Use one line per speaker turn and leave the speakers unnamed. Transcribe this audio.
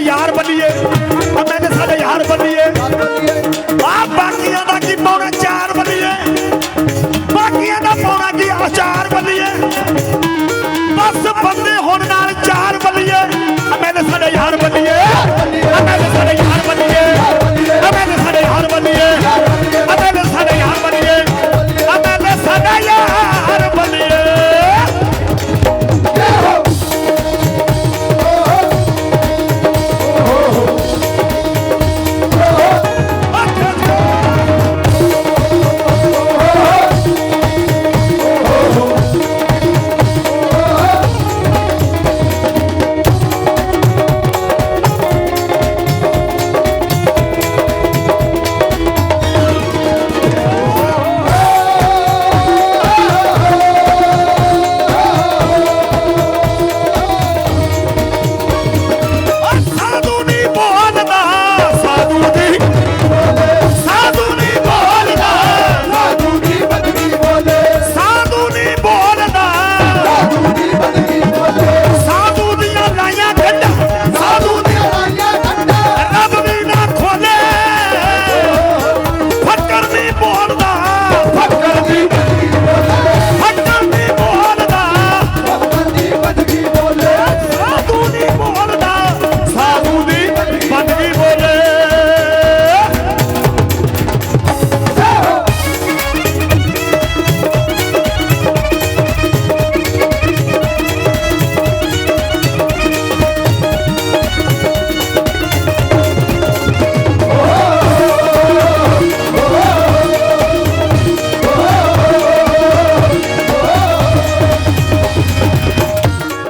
ਯਾਰ ਬੰਨੀਏ ਮੈਂ ਤੇ ਸਾਡੇ ਯਾਰ ਬੰਨੀਏ ਆ ਬਾਕੀਆਂ ਦਾ ਕੀ ਪਾਉਣਾ